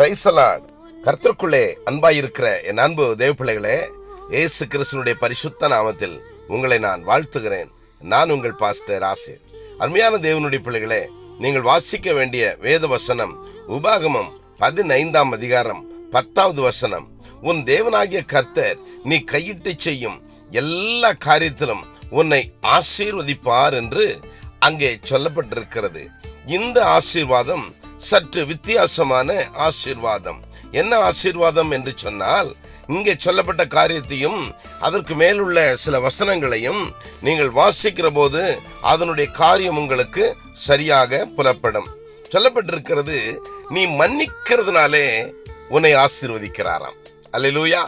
பிரைசலான் கர்த்தருக்குள்ளே அன்பாயிருக்கிற என் அன்பு தேவப்பிள்ளைகளே ஏசு கிருஷ்ணனுடைய கிறிஸ்தனுடைய பரிசுத்த நாமத்தில் உங்களை நான் வாழ்த்துகிறேன். நான் உங்கள் பாஸ்டர் ஆசிர். அருமையான தேவனுடைய பிள்ளைகளே நீங்கள் வாசிக்க வேண்டிய வேத வசனம் உபாகமம் பதினைந்தாம் அதிகாரம் பத்தாவது வசனம். உன் தேவனாகிய கர்த்தர் நீ கையிட்டு செய்யும் எல்லா காரியத்திலும் உன்னை ஆசீர்வதிப்பார் என்று அங்கே சொல்லப்பட்டிருக்கிறது. இந்த ஆசீர்வாதம் சற்று வித்தியாசமான ஆசீர்வாதம். என்ன ஆசீர்வாதம் என்று சொன்னால் இங்கே சொல்லப்பட்ட காரியத்தையும் அதற்கு மேலுள்ள சில வசனங்களையும் நீங்கள் வாசிக்கிற போது அதனுடைய காரியம் உங்களுக்கு சரியாக புலப்படும். சொல்லப்பட்டிருக்கிறது நீ மன்னிக்கிறதுனாலே உன்னை ஆசீர்வதிக்கிறாராம். அல்லூயா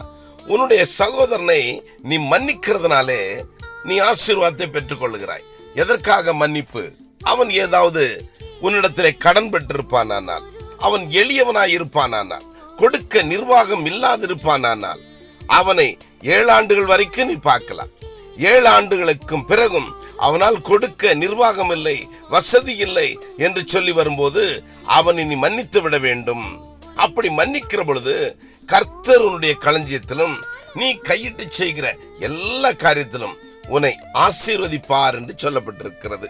உன்னுடைய சகோதரனை நீ மன்னிக்கிறதுனாலே நீ ஆசீர்வாதத்தை பெற்றுக்கொள்கிறாய் எதற்காக மன்னிப்பு? அவன் ஏதாவது உன்னிடத்திலே கடன் பெற்றிருப்பானானால் அவன் எளியவனாய் இருப்பானானால் கொடுக்க நிர்வாகம் இல்லாதிருப்பானானால் அவனை ஏழு ஆண்டுகள் வரைக்கும் நீ பார்க்கலாம். ஏழு ஆண்டுகளுக்கும் பிறகும் அவனால் கொடுக்க நிர்வாகம் இல்லை வசதி இல்லை என்று சொல்லி வரும்போது அவன் இனி மன்னித்து விட வேண்டும். அப்படி மன்னிக்கிற பொழுது கர்த்தர் உன்னுடைய களஞ்சியத்திலும் நீ கையிட்டு செய்கிற எல்லா காரியத்திலும் உன்னை ஆசீர்வதிப்பார் என்று சொல்லப்பட்டிருக்கிறது.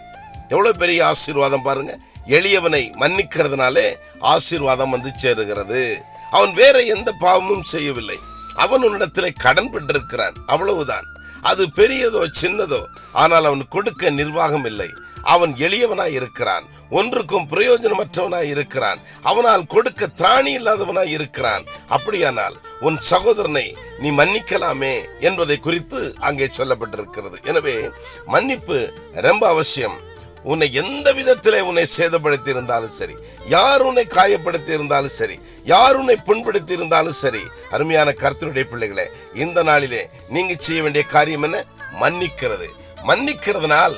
எவ்வளவு பெரிய ஆசீர்வாதம் பாருங்க. எளியவனை மன்னிக்கிறதுனாலே ஆசீர்வாதம் வந்து சேருகிறது. அவன் வேற எந்த பாவமும் செய்யவில்லை. அவன் உன்னிடத்திலே கடன் பெற்றிருக்கிறான். அவ்வளவுதான். அது பெரியதோ சின்னதோ ஆனால் அவன் கொடுக்க நிர்வாகம் இல்லை. அவன் எளியவனாய் இருக்கிறான். ஒன்றுக்கும் பிரயோஜனமற்றவனாய் இருக்கிறான். அவனால் கொடுக்க திராணி இல்லாதவனாய் இருக்கிறான். அப்படியானால் உன் சகோதரனை நீ மன்னிக்கலாமே என்பதை குறித்து அங்கே சொல்லப்பட்டிருக்கிறது. எனவே மன்னிப்பு ரொம்ப அவசியம். உன்னை எந்த விதத்திலே உன்னை சேதப்படுத்தி இருந்தாலும் சரி யார் உன்னை காயப்படுத்தி இருந்தாலும் சரி யார் உன்னை புண்படுத்தி இருந்தாலும் சரி அருமையான கர்த்தருடைய பிள்ளைகளே இந்த நாளிலே நீங்க செய்ய வேண்டிய காரியம் என்ன? மன்னிக்கிறது. மன்னிக்கிறதுனால்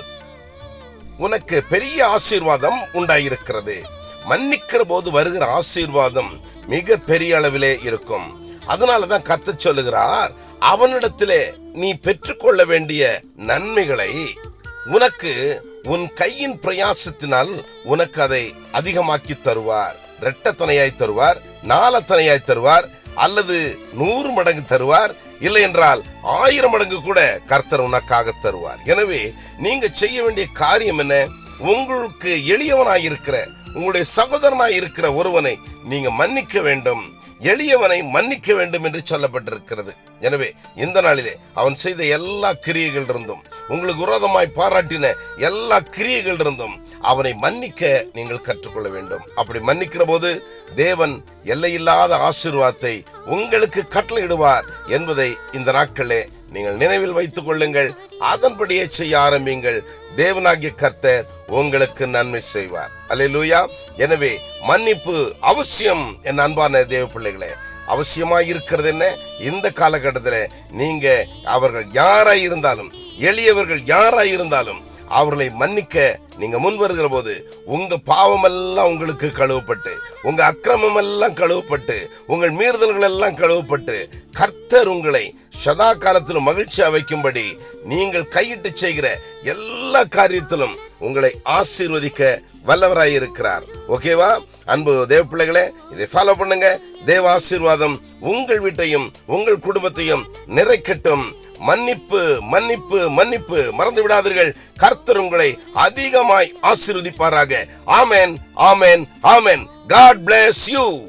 உனக்கு பெரிய ஆசீர்வாதம் உண்டாயிருக்கிறது. மன்னிக்கிற போது வருகிற ஆசீர்வாதம் மிக பெரிய அளவிலே இருக்கும். அதனாலதான் கத்து சொல்லுகிறார் அவனிடத்திலே நீ பெற்றுக்கொள்ள வேண்டிய நன்மைகளை உனக்கு உன் கையின் பிரயாசத்தினால் உனக்கு அதை அதிகமாக்கி தருவார். இரட்டத்தனையாய் தருவார் நாலத்தனையாய் தருவார் அல்லது நூறு மடங்கு தருவார். இல்லை என்றால் ஆயிரம் மடங்கு கூட கர்த்தர் உனக்காக தருவார். எனவே நீங்க செய்ய வேண்டிய காரியம் என்ன? உங்களுக்கு எளியவனாய் இருக்கிற உங்களுடைய சகோதரனாய் இருக்கிற ஒருவனை நீங்க மன்னிக்க வேண்டும். எளியவனை மன்னிக்க வேண்டும் என்று சொல்லப்பட்டிருக்கிறது. எனவே இந்த நாளிலே அவன் செய்த எல்லா கிரியைகள் இருந்தும் உங்களுக்கு விரோதமாய் பாராட்டின எல்லா கிரியைகள் இருந்தும் அவனை மன்னிக்க நீங்கள் கற்றுக்கொள்ள வேண்டும். அப்படி மன்னிக்கிற போது தேவன் எல்லையில்லாத ஆசீர்வாதத்தை உங்களுக்கு கட்டளையிடுவார் என்பதை இந்த நாட்களே நீங்கள் நினைவில் வைத்துக் கொள்ளுங்கள். அதன்படியே செய்ய ஆரம்பிங்கள் தேவனாகிய கர்த்தர் உங்களுக்கு நன்மை செய்வார். அலையலூயா எனவே மன்னிப்பு அவசியம் என் அன்பான தேவ பிள்ளைகளே. அவசியமாய் இருக்கிறது என்ன? இந்த காலகட்டத்தில் நீங்க அவர்கள் யாராய் இருந்தாலும் எளியவர்கள் யாராய் இருந்தாலும் அவர்களை மன்னிக்க நீங்க முன் வருகிற போது உங்க பாவம் எல்லாம் உங்களுக்கு கழுவப்பட்டு உங்க அக்கிரமம் எல்லாம் கழுவப்பட்டு உங்கள் மீறுதல்கள் எல்லாம் கழுவப்பட்டு கர்த்தர் உங்களை சதா காலத்திலும் மகிழ்ச்சியா வைக்கும்படி நீங்கள் கையிட்டு செய்கிற எல்லா காரியத்திலும் உங்களை ஆசீர்வதிக்க வல்லவராய் இருக்கிறார். ஓகேவா? அன்பு தேவ பிள்ளைகளே இதை ஃபாலோ பண்ணுங்க. தேவ ஆசீர்வாதம் உங்கள் வீட்டையும் உங்கள் குடும்பத்தையும் நிறைக்கட்டும். மன்னிப்பு மன்னிப்பு மன்னிப்பு. மறந்து விடாதீர்கள் கர்த்தர் உங்களை அதிகமாய் ஆசீர்வதிப்பாராக. ஆமென் ஆமென் ஆமென். God bless you